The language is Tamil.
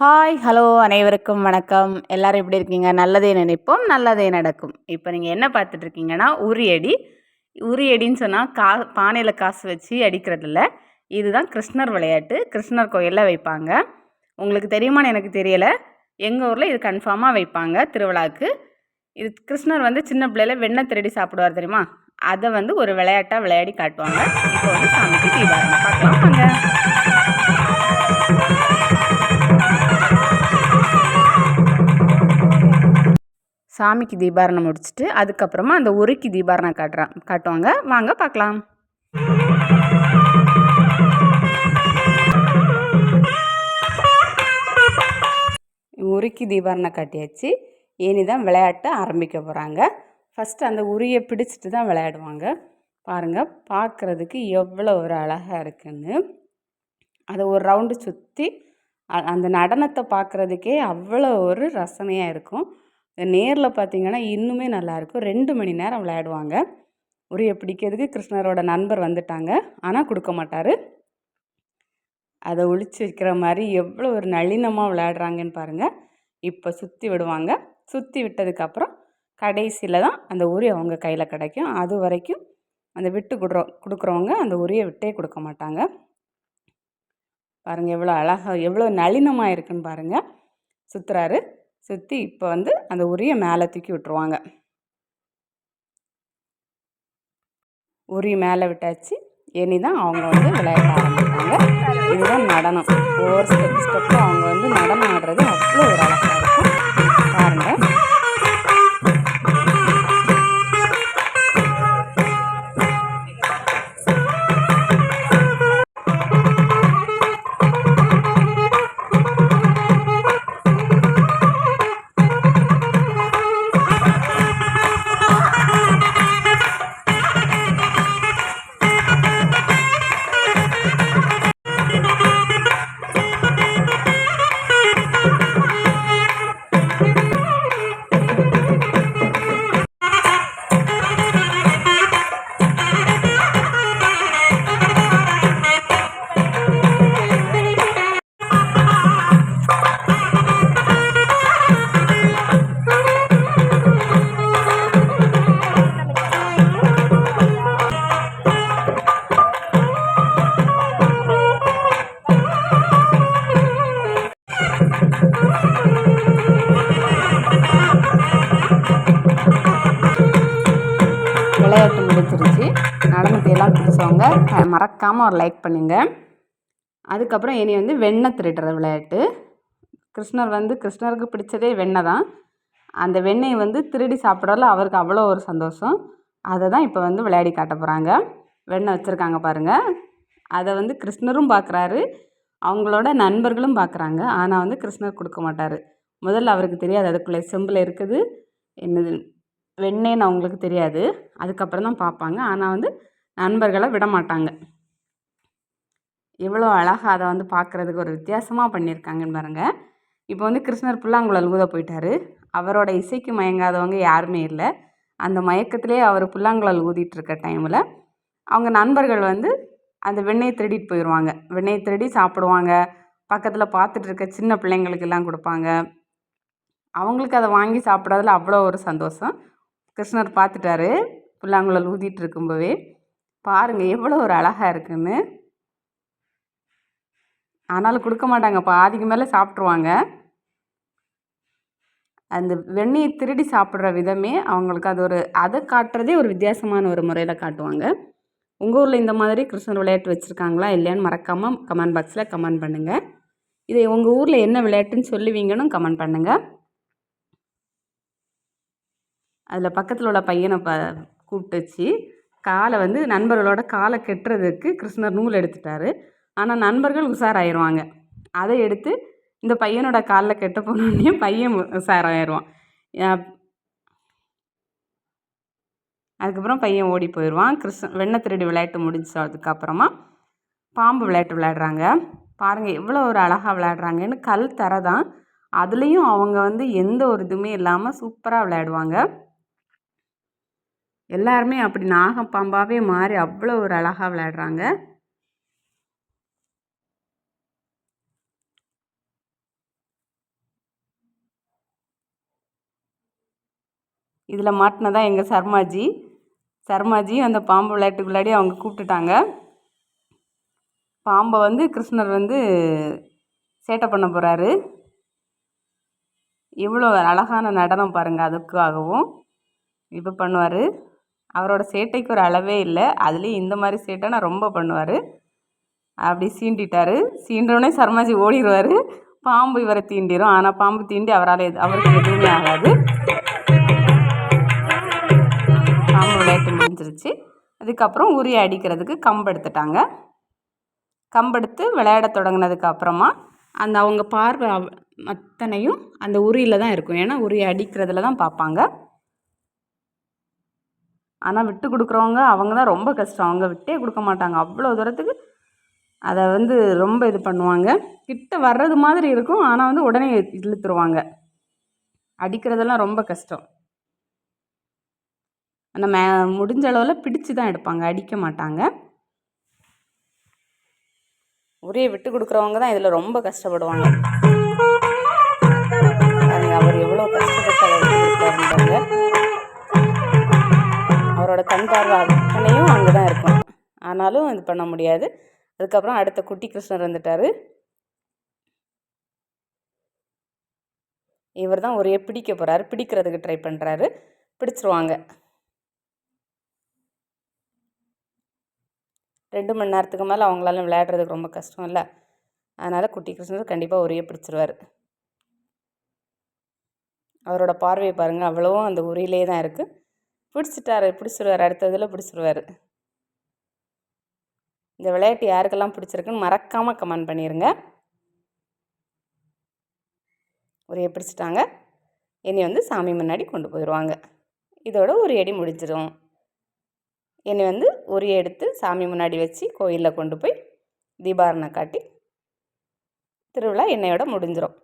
ஹாய் ஹலோ அனைவருக்கும் வணக்கம். எல்லோரும் எப்படி இருக்கீங்க? நல்லதே நினைப்போம் நல்லதே நடக்கும். இப்போ நீங்கள் என்ன பார்த்துட்ருக்கீங்கன்னா உரியடி உரியடின்னு சொன்னால் கா பானையில் காசு வச்சு அடிக்கிறதில்ல. இதுதான் கிருஷ்ணர் விளையாட்டு. கிருஷ்ணர் கோயிலில் வைப்பாங்க. உங்களுக்கு தெரியுமான்னு எனக்கு தெரியலை. எங்கள் ஊரில் இது கன்ஃபார்மாக வைப்பாங்க திருவிழாவுக்கு இது கிருஷ்ணர் வந்து சின்ன பிள்ளையில வெண்ணெய் திருடி சாப்பிடுவார் தெரியுமா? அதை வந்து ஒரு விளையாட்டாக விளையாடி காட்டுவாங்க. இப்போ வந்து சாமிக்கு தீபாவளி பார்க்கலாம். வாங்க. சாமிக்கு தீபாரணம் முடிச்சுட்டு அதுக்கப்புறமா அந்த உருக்கி தீபாரணம் காட்டுறான் காட்டுவாங்க. வாங்க பார்க்கலாம் உருக்கி தீபாரணம் காட்டியாச்சு. ஏனி தான் விளையாட்டு ஆரம்பிக்க போகிறாங்க ஃபஸ்ட்டு அந்த உரியை பிடிச்சிட்டு தான் விளையாடுவாங்க. பாருங்கள் பார்க்குறதுக்கு எவ்வளோ ஒரு அழகாக இருக்குன்னு. அதை ஒரு ரவுண்டு சுற்றி அந்த நடனத்தை பார்க்குறதுக்கே அவ்வளோ ஒரு ரசனையாக இருக்கும். நேரில் பார்த்தீங்கன்னா இன்னுமே நல்லாயிருக்கும் ரெண்டு மணி நேரம் விளையாடுவாங்க. உரியை பிடிக்கிறதுக்கு கிருஷ்ணரோட நண்பர் வந்துட்டாங்க. ஆனால் கொடுக்க மாட்டார். அதை ஒழிச்சு வைக்கிற மாதிரி எவ்வளோ ஒரு நளினமாக விளையாடுறாங்கன்னு பாருங்கள் இப்போ சுற்றி விடுவாங்க. சுற்றி விட்டதுக்கப்புறம் கடைசியில் தான் அந்த உரி அவங்க கையில் கிடைக்கும். அது வரைக்கும் அந்த விட்டு கொடுறோம் கொடுக்குறவங்க அந்த உரியை விட்டே கொடுக்க மாட்டாங்க. பாருங்கள் எவ்வளோ அழகாக எவ்வளோ நளினமாக இருக்குன்னு பாருங்கள் சுற்றுறாரு சுற்றி இப்போ வந்து அந்த உரியை மேலே தூக்கி விட்டுருவாங்க. உரி மேலே விட்டாச்சு. இனி தான் அவங்க வந்து விளையாட ஆரம்பிப்பாங்க. இதுதான் நடனம். ஒவ்வொரு ஸ்டெப் ஸ்டெப்பும் அவங்க வந்து நடனம் ஆடுறது அவ்வளோ ஒரு அழகாக விளையாட்டு முடிஞ்சிருச்சு நடனத்தை எல்லாம் பிடிச்சவங்க மறக்காமல் ஒரு லைக் பண்ணுங்கள் அதுக்கப்புறம் இனி வந்து வெண்ணெய் திருடுற விளையாட்டு. கிருஷ்ணர் வந்து கிருஷ்ணருக்கு பிடிச்சதே வெண்ணெய் தான். அந்த வெண்ணெயை வந்து திருடி சாப்பிடல அவருக்கு அவ்வளோ ஒரு சந்தோஷம். அதை தான் இப்போ வந்து விளையாடி காட்ட போகிறாங்க வெண்ணெய் வச்சுருக்காங்க பாருங்கள் அதை வந்து கிருஷ்ணரும் பார்க்குறாரு. அவங்களோட நண்பர்களும் பார்க்குறாங்க. ஆனால் வந்து கிருஷ்ணர் கொடுக்க மாட்டார். முதல்ல அவருக்கு தெரியாது. அதுக்குள்ளே செம்பில் இருக்குது. என்னது? வெண்ணேன்னு அவங்களுக்கு தெரியாது. அதுக்கப்புறம் தான் பார்ப்பாங்க. ஆனால் வந்து நண்பர்களை விட மாட்டாங்க. எவ்வளோ அழகாக அதை வந்து பார்க்குறதுக்கு ஒரு வித்தியாசமாக பண்ணியிருக்காங்கன்னு பாருங்கள் இப்போ வந்து கிருஷ்ணர் புல்லாங்குழல் ஊத போயிட்டார். அவரோட இசைக்கு மயங்காதவங்க யாருமே இல்லை. அந்த மயக்கத்திலே அவர் புல்லாங்குழல் ஊதிட்டுருக்க டைமில் அவங்க நண்பர்கள் வந்து அந்த வெண்ணெயை திருடிட்டு போயிடுவாங்க வெண்ணெயை திருடி சாப்பிடுவாங்க. பக்கத்தில் பார்த்துட்டு இருக்க சின்ன பிள்ளைங்களுக்கெல்லாம் கொடுப்பாங்க. அவங்களுக்கு அதை வாங்கி சாப்பிட்றதுல அவ்வளோ ஒரு சந்தோஷம். கிருஷ்ணர் பார்த்துட்டாரு புல்லாங்குழல் ஊதிட்டு இருக்கும்போவே பாருங்கள் எவ்வளோ ஒரு அழகாக இருக்குன்னு. ஆனாலும் கொடுக்க மாட்டாங்க பாதிக்கு மேலே சாப்பிட்ருவாங்க அந்த வெண்ணெயை திருடி சாப்பிட்ற விதமே அவங்களுக்கு அது ஒரு அதை காட்டுறதே ஒரு வித்தியாசமான ஒரு முறையில் காட்டுவாங்க. உங்கள் ஊரில் இந்த மாதிரி கிருஷ்ணர் விளையாட்டு வச்சுருக்காங்களா இல்லையான்னு மறக்காமல் கமெண்ட் பாக்ஸில் கமெண்ட் பண்ணுங்கள் இதை உங்கள் ஊரில் என்ன விளையாட்டுன்னு சொல்லுவீங்கன்னு கமெண்ட் பண்ணுங்கள் அதில் பக்கத்தில் உள்ள பையனை ப கூப்பிட்டு வச்சு காலை வந்து நண்பர்களோட காலை கெட்டுறதுக்கு கிருஷ்ணர் நூல் எடுத்துட்டார். ஆனால் நண்பர்கள் உஷாராயிருவாங்க. அதை எடுத்து இந்த பையனோட காலில் கெட்ட போனோடனே பையன் உஷாராயிருவான். அதுக்கப்புறம் பையன் ஓடி போயிடுவான் கிருஷ்ண வெண்ணை திருடி விளையாட்டு முடிஞ்சதுக்கப்புறமா பாம்பு விளையாட்டு விளையாடுறாங்க. பாருங்கள் எவ்வளோ ஒரு அழகாக விளையாடுறாங்கன்னு கல் தர தான். அதுலேயும் அவங்க வந்து எந்த ஒரு இதுவுமே இல்லாமல் சூப்பராக விளையாடுவாங்க. எல்லாருமே அப்படி நாகம் பாம்பாகவே மாறி அவ்வளோ ஒரு அழகாக விளையாடுறாங்க. இதில் மாட்டினதான் எங்கள் சர்மாஜி. சர்மாஜி அந்த பாம்பு விளையாட்டுக்குள்ளாடி அவங்க கூப்பிட்டுட்டாங்க. பாம்பை வந்து கிருஷ்ணர் வந்து சேட்டை பண்ண போகிறாரு இவ்வளோ அழகான நடனம் பாருங்கள் அதுக்காகவும். இது பண்ணுவார். அவரோட சேட்டைக்கு ஒரு அளவே இல்லை. அதுலேயும் இந்த மாதிரி சேட்டை நான் ரொம்ப பண்ணுவார். அப்படி சீண்டிட்டார். சீண்டோடனே சர்மாஜி ஓடிடுவார் பாம்பு இவரை தீண்டிடும் ஆனால் பாம்பு தீண்டி அவரால் எது அவருக்கு எதுவுமே ஆகாது. பாம்பு விளையாட்டு முடிஞ்சிருச்சு. அதுக்கப்புறம் உரிய அடிக்கிறதுக்கு கம்பு எடுத்துட்டாங்க. கம்பெடுத்து விளையாட தொடங்கினதுக்கு அப்புறமா அந்த அவங்க பார்வை அத்தனையும் அந்த உரியில் தான் இருக்கும். ஏன்னா உரி அடிக்கிறதுல தான் பார்ப்பாங்க. ஆனால் விட்டு கொடுக்குறவங்க அவங்க தான் ரொம்ப கஷ்டம். அவங்க விட்டே கொடுக்க மாட்டாங்க. அவ்வளோ தூரத்துக்கு அதை வந்து ரொம்ப இது பண்ணுவாங்க. கிட்ட வர்றது மாதிரி இருக்கும். ஆனால் வந்து உடனே இழுத்துருவாங்க. அடிக்கிறதெல்லாம் ரொம்ப கஷ்டம். நம்ம மே முடிஞ்ச அளவில் பிடிச்சு தான் எடுப்பாங்க. அடிக்க மாட்டாங்க. ஒரே விட்டு கொடுக்குறவங்க தான் இதில் ரொம்ப கஷ்டப்படுவாங்க. அவர் எவ்வளோ கஷ்டப்பட்டவர் அவரோட கண் பார்வை அத்தனையும் அங்கே தான் இருக்கும். ஆனாலும் இது பண்ண முடியாது. அதுக்கப்புறம் அடுத்த குட்டி கிருஷ்ணர் வந்துட்டார். இவர் தான் ஒரே பிடிக்க போகிறாரு பிடிக்கிறதுக்கு ட்ரை பண்ணுறாரு பிடிச்சிருவாங்க. ரெண்டு மணி நேரத்துக்கு மேலே அவங்களால விளையாடுறதுக்கு ரொம்ப கஷ்டம் இல்லை. அதனால் குட்டி கிருஷ்ணர் கண்டிப்பாக ஒரே பிடிச்சிருவார். அவரோட பார்வையை பாருங்கள் அவ்வளவும் அந்த உரியிலே தான் இருக்குது பிடிச்சிட்டாரு பிடிச்சிருவார். அடுத்த இதில் பிடிச்சிருவார். இந்த விளையாட்டு யாருக்கெல்லாம் பிடிச்சிருக்குன்னு மறக்காமல் கமெண்ட் பண்ணிடுங்க ஒரே பிடிச்சிட்டாங்க. என்னை வந்து சாமி முன்னாடி கொண்டு போயிடுவாங்க இதோட ஒரு அடி முடிஞ்சிடும் என்னை வந்து ஒரு எடுத்து சாமி முன்னாடி வச்சு கோயிலில் கொண்டு போய் தீபாரணை காட்டி திருவிழா என்னையோட முடிஞ்சிடும்